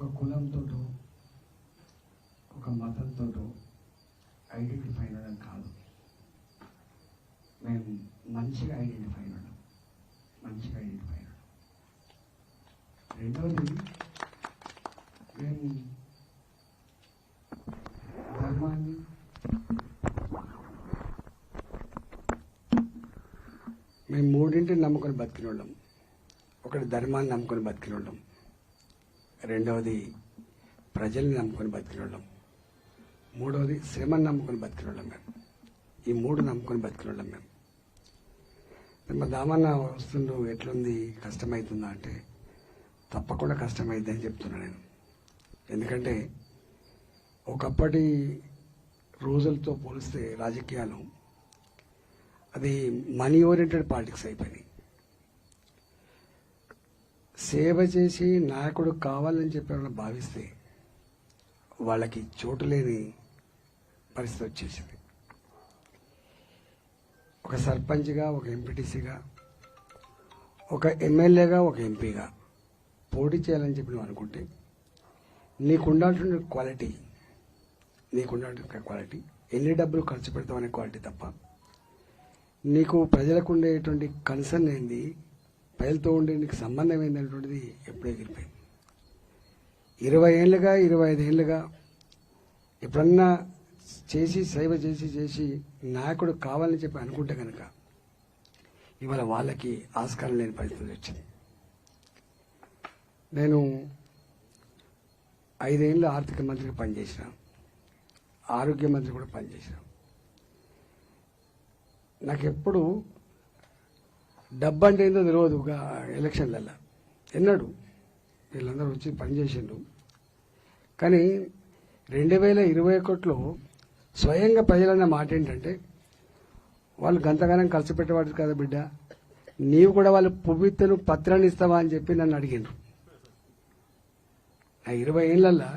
ఒక కులంతో ఒక మతంతో ఐడెంటిఫై అవ్వడం కాదు. మేము మంచిగా ఐడెంటిఫై అవ్వడం మంచిగా ఐడెంటిఫై అవ్వడం. రెండవది మేము ధర్మాన్ని మేము మూడింటిని నమ్ముకొని బతికినోళ్ళం. ఒకటి ధర్మాన్ని నమ్ముకొని బతికినోళ్ళం. రెండవది ప్రజల్ని నమ్ముకొని బతికినోళ్ళం. మూడవది శ్రమను నమ్ముకొని బతికినోళ్ళం మేము ఈ మూడు నమ్ముకొని బతికినోళ్ళం మేము మా దామన్న వస్తుండు ఎట్లుంది కష్టమవుతుందా అంటే తప్పకుండా కష్టమైంది అని చెప్తున్నా నేను. ఎందుకంటే ఒకప్పటి రోజులతో పోలిస్తే రాజకీయాలు అది మనీ ఓరియంటెడ్ పాలిటిక్స్ అయిపోయినాయి. సేవ చేసి నాయకుడు కావాలని చెప్పి ఎవరైనా భావిస్తే వాళ్ళకి చోటు లేని పరిస్థితి వచ్చేసింది. ఒక సర్పంచ్గా ఒక ఎంపీటీసీగా ఒక ఎమ్మెల్యేగా ఒక ఎంపీగా పోటీ చేయాలని చెప్పి నువ్వు అనుకుంటే నీకుండాల్సిన క్వాలిటీ నీకుండాల్సిన క్వాలిటీ ఎన్ని డబ్బులు ఖర్చు పెడతామనే క్వాలిటీ తప్ప నీకు ప్రజలకు ఉండేటువంటి కన్సర్న్ ఏంది? ప్రజలతో ఉండే నీకు సంబంధం ఏంది ఎప్పుడే ఎగిరిపోయింది. ఇరవై ఏళ్ళుగా ఇరవై ఐదు ఏళ్ళుగా ఎప్పుడన్నా చేసి సేవ చేసి చేసి నాయకుడు కావాలని చెప్పి అనుకుంటే కనుక ఇవాళ వాళ్ళకి ఆస్కారం లేని పరిస్థితి వచ్చింది. నేను ఐదేళ్ళు ఆర్థిక మంత్రిగా పనిచేసిన ఆరోగ్య మంత్రి కూడా పనిచేసిన. నాకు ఎప్పుడు డబ్బు అంటే ఏందో తెలియదు ఒక ఎలక్షన్లలో ఎన్నడు. వీళ్ళందరూ వచ్చి పనిచేసిండు కానీ రెండు వేల ఇరవై ఒకటిలో స్వయంగా ప్రజలన్న మాట ఏంటంటే వాళ్ళు గంతగానం ఖర్చు పెట్టేవాడు కదా బిడ్డ. నీవు కూడా వాళ్ళు పువ్విత్తను పత్రాన్ని ఇస్తావా అని చెప్పి నన్ను అడిగిండ్రు. ఆ ఇరవై ఏళ్ళల్లో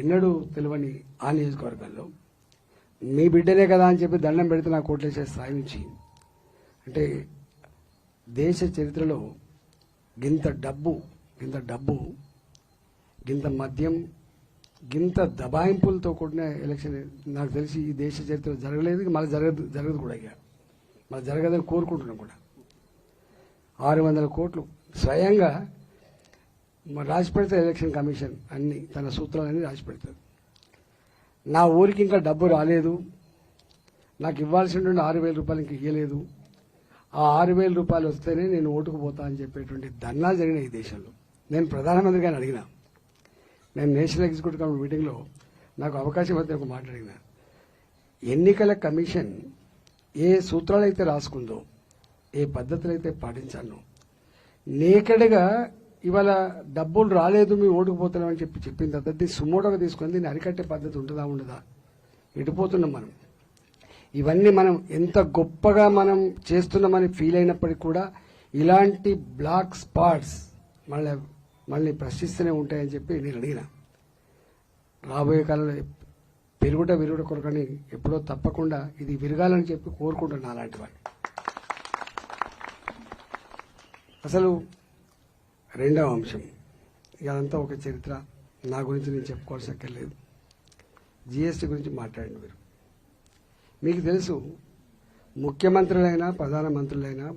ఎన్నడూ తెలియని ఆ నియోజకవర్గాల్లో మీ బిడ్డనే కదా అని చెప్పి దండం పెడితే నాకు కోట్లేసే స్థాయి నుంచి అంటే దేశ చరిత్రలో గింత డబ్బు గింత డబ్బు గింత మద్యం గింత దబాయింపులతో కూడిన ఎలక్షన్ నాకు తెలిసి ఈ దేశ చరిత్ర జరగలేదు మళ్ళీ జరగదు జరగదు కూడా ఇక. మళ్ళీ జరగదని కోరుకుంటున్నాం కూడా. ఆరు వందల కోట్లు స్వయంగా మరి రాసి పెడతారు ఎలక్షన్ కమిషన్ అన్ని తన సూత్రాలన్నీ రాసి పెడతారు నా ఊరికి ఇంకా డబ్బు రాలేదు. నాకు ఇవ్వాల్సినటువంటి ఆరు వేల రూపాయలు ఇంక ఇవ్వలేదు ఆ ఆరు వేల రూపాయలు వస్తేనే నేను ఓటుకు పోతా అని చెప్పేటువంటి ధర్నాలు జరిగినాయి ఈ దేశంలో. నేను ప్రధానమంత్రి గారిని అడిగిన. నేను నేషనల్ ఎగ్జిక్యూటివ్ కమిటీ మీటింగ్లో నాకు అవకాశం అయితే ఒక మాట్లాడిన ఎన్నికల కమిషన్ ఏ సూత్రాలు అయితే రాసుకుందో ఏ పద్ధతులు అయితే పాటించానో నేకడగా ఇవాళ డబ్బులు రాలేదు మీ ఓటుకుపోతున్నాం అని చెప్పి చెప్పిన తర్వాత సుమోటోగా తీసుకొని దీన్ని అరికట్టే పద్ధతి ఉంటుందా ఉండదా? ఎటుపోతున్నాం మనం. ఇవన్నీ మనం ఎంత గొప్పగా మనం చేస్తున్నామని ఫీల్ అయినప్పటికీ కూడా ఇలాంటి బ్లాక్ స్పాట్స్ మళ్ళీ మళ్ళీ ప్రశ్నిస్తూనే ఉంటాయని చెప్పి నేను అడిగిన. రాబోయే కాలంలో పెరుగుట విరుగుట కొరకని ఎప్పుడో తప్పకుండా ఇది విరగాలని చెప్పి కోరుకుంటున్నా అలాంటి వాడిని అసలు రెండవ అంశం. ఇదంతా ఒక చరిత్ర. నా గురించి నేను చెప్పుకోవాల్సి అక్కర్లేదు. జిఎస్టీ గురించి మాట్లాడండి మీరు. మీకు తెలుసు ముఖ్యమంత్రులైనా ప్రధానమంత్రులైనా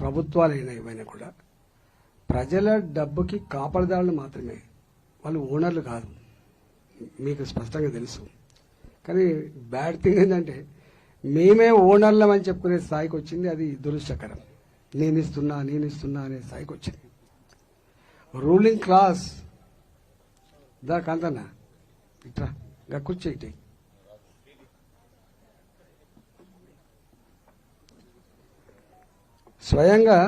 ప్రభుత్వాలైనా ఏవైనా కూడా ప్రజల డబ్బుకి కాపలదారులు మాత్రమే. వాళ్ళు ఓనర్లు కాదు. మీకు స్పష్టంగా తెలుసు. కానీ బ్యాడ్ థింగ్ ఏంటంటే మేమే ఓనర్లం అని చెప్పుకునే స్థాయికి వచ్చింది అది దురుష్టకరం నేను ఇస్తున్నా నేను ఇస్తున్నా అనే స్థాయికి వచ్చింది. Ruling class. దా కాంతన్న ఇట్రా ఇంకా కూర్చో స్వయంగా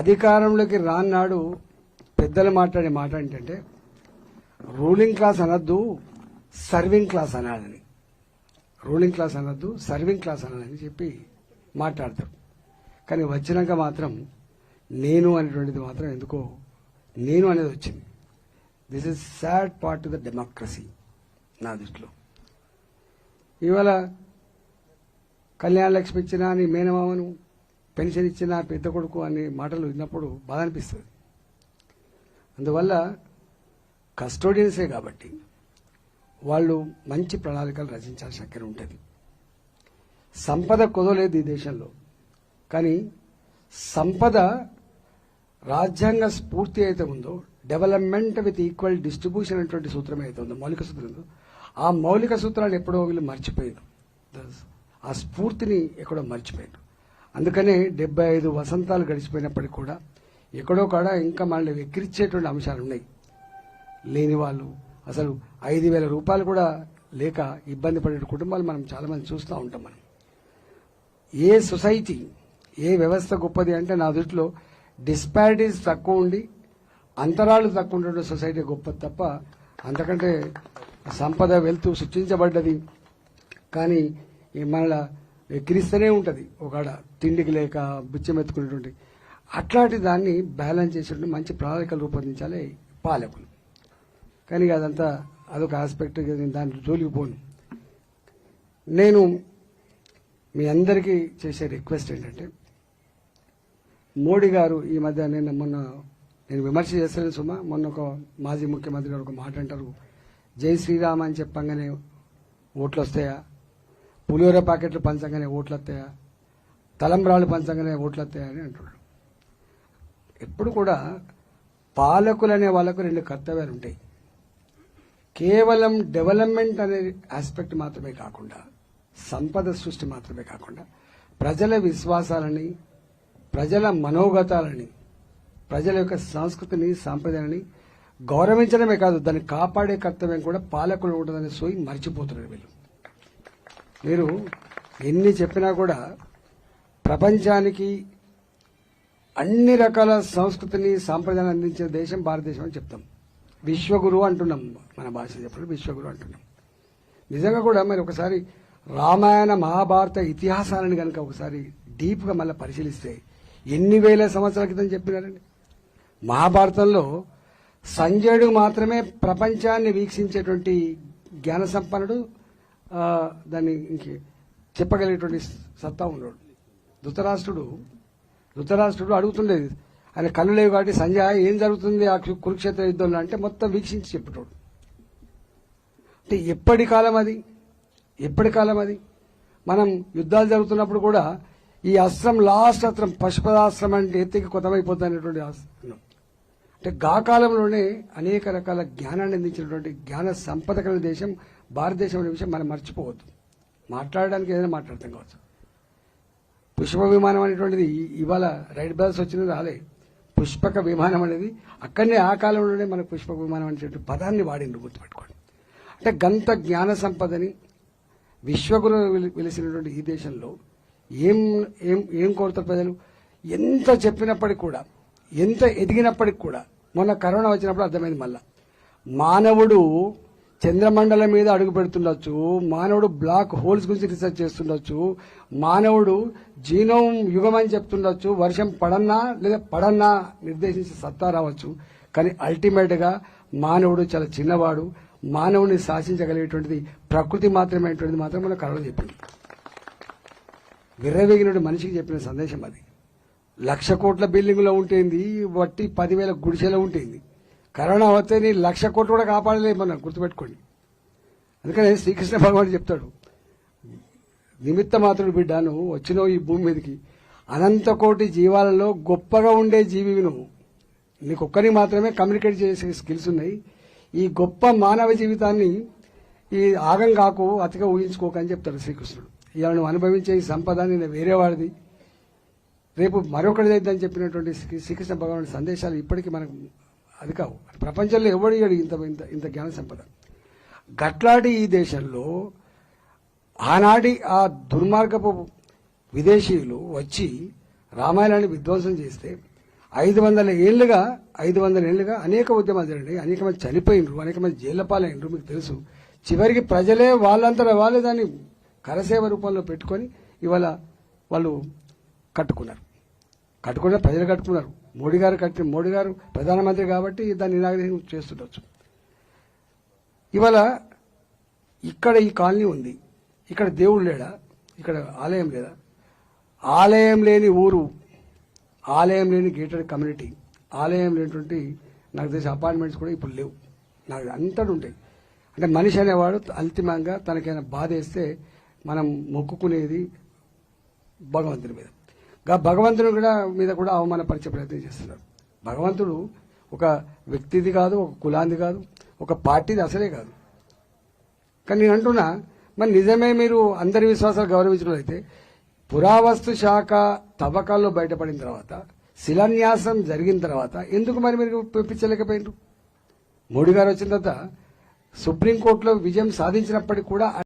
అధికారంలోకి రాన్నాడు పెద్దలు మాట్లాడే మాట ఏంటంటే రూలింగ్ క్లాస్ అనద్దు సర్వింగ్ క్లాస్ అనాలని. రూలింగ్ క్లాస్ అనద్దు సర్వింగ్ క్లాస్ అనాలని చెప్పి మాట్లాడతారు. కానీ వచ్చినాక మాత్రం నేను అనేటువంటిది మాత్రం ఎందుకో నేను అనేది వచ్చింది. This is sad part the democracy నా దృష్టిలో. ఇవాళ కళ్యాణ లక్ష్మి ఇచ్చిన నీ మేనమామను పెన్షన్ ఇచ్చిన పెద్ద కొడుకు అనే మాటలు విన్నప్పుడు బాధ అనిపిస్తుంది. అందువల్ల కస్టోడియన్సే కాబట్టి వాళ్ళు మంచి ప్రణాళికలు రచించాల్సిన అక్కడ ఉంటుంది. సంపద కుదలేదు ఈ దేశంలో. కానీ సంపద రాజ్యాంగ స్ఫూర్తి అయితే ఉందో డెవలప్మెంట్ విత్ ఈక్వల్ డిస్ట్రిబ్యూషన్ అనేటువంటి సూత్రం అయితే ఉందో మౌలిక సూత్రం ఆ మౌలిక సూత్రాలు ఎప్పుడో వీళ్ళు మర్చిపోయారు. ఆ స్ఫూర్తిని ఎక్కడో మర్చిపోయారు. అందుకనే డెబ్బై ఐదు వసంతాలు గడిచిపోయినప్పటికీ కూడా ఎక్కడో కాడ ఇంకా మనల్ని వెక్కిరిచ్చేటువంటి అంశాలు ఉన్నాయి. లేని వాళ్ళు అసలు ఐదు వేల రూపాయలు కూడా లేక ఇబ్బంది పడే కుటుంబాలు మనం చాలామంది చూస్తూ ఉంటాం మనం. ఏ సొసైటీ ఏ వ్యవస్థ గొప్పది అంటే నా దృష్టిలో డిస్పారిటీస్ తక్కువ ఉండి అంతరాలు తక్కువ ఉండే సొసైటీ గొప్పది తప్ప అంతకంటే సంపద వెళ్తూ సృష్టించబడ్డది. కానీ ఈ ఎక్కిరిస్తూనే ఉంటుంది. ఒకడ తిండికి లేక బిచ్చం ఎత్తుకునేటువంటి. అట్లాంటి దాన్ని బ్యాలెన్స్ చేసేటువంటి మంచి ప్రణాళికలు రూపొందించాలి పాలకులు. కానీ అదంతా అదొక ఆస్పెక్ట్ నేను దాని జోలికి పోను. నేను మీ అందరికీ చేసే రిక్వెస్ట్ ఏంటంటే మోడీ గారు ఈ మధ్య నేను మొన్న నేను విమర్శ చేస్తాను సుమా మొన్న ఒక మాజీ ముఖ్యమంత్రి గారు ఒక మాట అంటారు జై శ్రీరామ్ అని చెప్పంగానే ఓట్లు వస్తాయా? పులిహోర ప్యాకెట్లు పంచగానే ఓట్లు వస్తాయా తలంబ్రాలు పంచగానే ఓట్లు వస్తాయా అని అంటున్నాడు ఎప్పుడు కూడా పాలకులు అనే వాళ్ళకు రెండు కర్తవ్యాలు ఉంటాయి. కేవలం డెవలప్మెంట్ అనే ఆస్పెక్ట్ మాత్రమే కాకుండా సంపద సృష్టి మాత్రమే కాకుండా ప్రజల విశ్వాసాలని ప్రజల మనోగతాలని ప్రజల యొక్క సంస్కృతిని సాంప్రదాయాన్ని గౌరవించడమే కాదు దాన్ని కాపాడే కర్తవ్యం కూడా పాలకులు ఉంటుందనే సోయి మర్చిపోతున్నారు వీళ్ళు. మీరు ఎన్ని చెప్పినా కూడా ప్రపంచానికి అన్ని రకాల సంస్కృతిని సాంప్రదాయాన్ని అందించే దేశం భారతదేశం అని చెప్తాం. విశ్వగురు అంటున్నాం మన భాష చెప్పడం విశ్వగురు అంటున్నాం. నిజంగా కూడా మరి ఒకసారి రామాయణ మహాభారత ఇతిహాసాలను కనుక ఒకసారి డీప్గా మళ్ళీ పరిశీలిస్తే ఎన్ని వేల సంవత్సరాల క్రితం చెప్పినారండి? మహాభారతంలో సంజయుడు మాత్రమే ప్రపంచాన్ని వీక్షించేటువంటి జ్ఞాన సంపన్నుడు దాన్ని ఇంక చెప్పగలిగేటువంటి సత్తా ఉన్నాడు. ధృతరాష్ట్రుడు ధృతరాష్ట్రుడు అడుగుతుండేది ఆయన కళ్ళు లేవు కాబట్టి సంజయ్ ఏం జరుగుతుంది ఆ కురుక్షేత్ర యుద్ధంలో? అంటే మొత్తం వీక్షించి చెప్పేటోడు. అంటే ఎప్పటి కాలం అది? ఎప్పటి కాలం అది? మనం యుద్ధాలు జరుగుతున్నప్పుడు కూడా ఈ అస్త్రం లాస్ట్ అస్త్రం పశుపదాస్త్రం అంటే ఎత్తికి కొత్తమైపోతుంది అనేటువంటి అంటే గా కాలంలోనే అనేక రకాల జ్ఞానాన్ని అందించినటువంటి జ్ఞాన సంపద కలిగిన దేశం భారతదేశం అనే విషయం మనం మర్చిపోవద్దు. మాట్లాడడానికి ఏదైనా మాట్లాడతాం కావచ్చు. పుష్ప విమానం అనేటువంటిది ఇవాళ రైడ్ బ్యాల్స్ వచ్చినది రాలే. పుష్పక విమానం అనేది అక్కడనే ఆ కాలంలోనే మనకు పుష్పక విమానం అనేటువంటి పదాన్ని వాడిండ్రు గుర్తుపెట్టుకోండి. అంటే గంత జ్ఞాన సంపదని విశ్వగురు వెలిసినటువంటి ఈ దేశంలో ఏం ఏం ఏం కోరుతారు ప్రజలు? ఎంత చెప్పినప్పటికి కూడా ఎంత ఎదిగినప్పటికి కూడా మొన్న కరోనా వచ్చినప్పుడు అర్థమైంది మళ్ళా. మానవుడు చంద్రమండలం మీద అడుగు పెడుతుండొచ్చు మానవుడు బ్లాక్ హోల్స్ గురించి రీసెర్చ్ చేస్తుండొచ్చు మానవుడు జీనోం యుగం అని చెప్తుండొచ్చు వర్షం పడన్నా లేదా పడన్నా నిర్దేశించి సత్తా రావచ్చు. కానీ అల్టిమేట్గా మానవుడు చాలా చిన్నవాడు మానవుని శాసించగలిగేటువంటిది ప్రకృతి మాత్రమేటువంటిది మాత్రం మన కరోనా చెప్పింది విర్రవేగినటువంటి మనిషికి చెప్పిన సందేశం అది. లక్ష కోట్ల బిల్డింగ్లో ఉంటేంది వట్టి పదివేల గుడిసెలో ఉంటుంది. కరోనా వస్తే నీ లక్ష కోట్లు కూడా కాపాడలేదు మనం గుర్తుపెట్టుకోండి. అందుకనే శ్రీకృష్ణ భగవాన్ చెప్తాడు నిమిత్త మాత్రుడు బిడ్డ నువ్వు వచ్చినావు ఈ భూమి మీదకి. అనంత కోటి జీవాలలో గొప్పగా ఉండే జీవి నువ్వు. నీకు ఒక్కరికి మాత్రమే కమ్యూనికేట్ చేసే స్కిల్స్ ఉన్నాయి. ఈ గొప్ప మానవ జీవితాన్ని ఈ ఆగం కాకు అతిగా ఊహించుకోక అని చెప్తాడు శ్రీకృష్ణుడు. ఇలా నువ్వు అనుభవించే ఈ సంపద నేను వేరే వాడిది. రేపు మరొకటిదైద్దని చెప్పినటువంటి శ్రీ- శ్రీకృష్ణ భగవాన్ సందేశాలు ఇప్పటికీ మనకు అది కావు. ప్రపంచంలో ఎవడు ఇంత ఇంత ఇంత జ్ఞాన సంపద? గట్లాడి ఈ దేశంలో ఆనాటి ఆ దుర్మార్గపు విదేశీయులు వచ్చి రామాయణాన్ని విధ్వంసం చేస్తే ఐదు వందల ఏళ్ళుగా ఐదు వందల ఏళ్ళుగా అనేక ఉద్యమాలు జరిగినాయి. అనేక మంది చనిపోయినరు అనేక మంది జైళ్ళ పాలైనరు మీకు తెలుసు. చివరికి ప్రజలే వాళ్ళంతటా వాళ్ళే దాన్ని కరసేవ రూపంలో పెట్టుకొని ఇవాళ వాళ్ళు కట్టుకున్నారు. కట్టుకున్న ప్రజలు కట్టుకున్నారు. మోడీ గారు కంటే మోడీ గారు ప్రధానమంత్రి కాబట్టి దాన్ని ఇనాగ్రేషన్ చేస్తుండొచ్చు. ఇవాళ ఇక్కడ ఈ కాలనీ ఉంది. ఇక్కడ దేవుడు లేడా? ఇక్కడ ఆలయం లేదా? ఆలయం లేని ఊరు ఆలయం లేని గేటెడ్ కమ్యూనిటీ ఆలయం లేనటువంటి నాకు తెలిసి అపార్ట్మెంట్స్ కూడా ఇప్పుడు లేవు. నాకు అంతడు ఉంటాయి. అంటే మనిషి అనేవాడు అంతిమంగా తనకైనా బాధ వేస్తే మనం మొక్కుకునేది భగవంతుని మీద. గా భగవంతుని కూడా మీద కూడా అవమానపరిచే ప్రయత్నం చేస్తున్నారు భగవంతుడు ఒక వ్యక్తిది కాదు ఒక కులాంది కాదు ఒక పార్టీది అసలే కాదు. కానీ నేను అంటున్నా మరి నిజమే మీరు అందరి విశ్వాసాలు గౌరవించినట్లయితే పురావస్తు శాఖ తవ్వకాల్లో బయటపడిన తర్వాత శిలాన్యాసం జరిగిన తర్వాత ఎందుకు మరి మీరు పెంపించలేకపోయినారు మోడీ గారు వచ్చిన తర్వాత సుప్రీంకోర్టులో విజయం సాధించినప్పటికీ కూడా